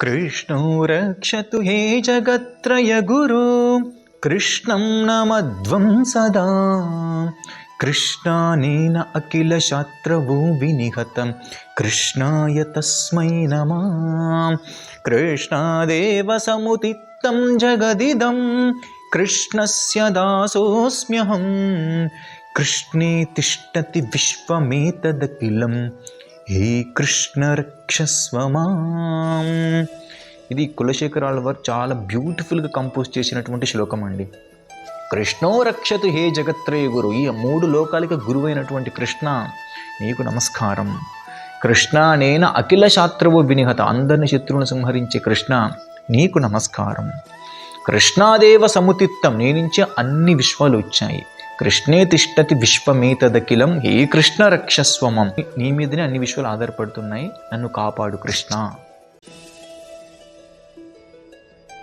कृष्णो रक्षतु हे जगत्त्रयगुरु कृष्णं नमध्वं सदा। कृष्णानेन अखिलशात्रवो विनिहतं, कृष्णाय तस्मै नमः। कृष्णादेव समुदितं जगदिदं, कृष्णस्य दासोऽस्म्यहं। कृष्णे तिष्ठति विश्वमेतदखिलं హే కృష్ణ రక్షస్వమాం ఇది కులశేఖరాల వారు చాలా బ్యూటిఫుల్గా కంపోజ్ చేసినటువంటి శ్లోకం అండి. కృష్ణో రక్షతు హే జగత్రయ గురు. ఈ మూడు లోకాలకి గురువైనటువంటి కృష్ణ నీకు నమస్కారం. కృష్ణ నేన అఖిల శాస్త్రవు వినిహత. అందరిని శత్రువును సంహరించే కృష్ణ నీకు నమస్కారం. కృష్ణాదేవ సముతిత్తం. నేనించే అన్ని విశ్వాలు వచ్చాయి. కృష్ణే తిష్టతి విశ్వమేతదఖిలం హే కృష్ణ రక్షస్వమం నీ మీదనే అన్ని విశ్వాలు ఆధారపడుతున్నాయి. నన్ను కాపాడు కృష్ణ.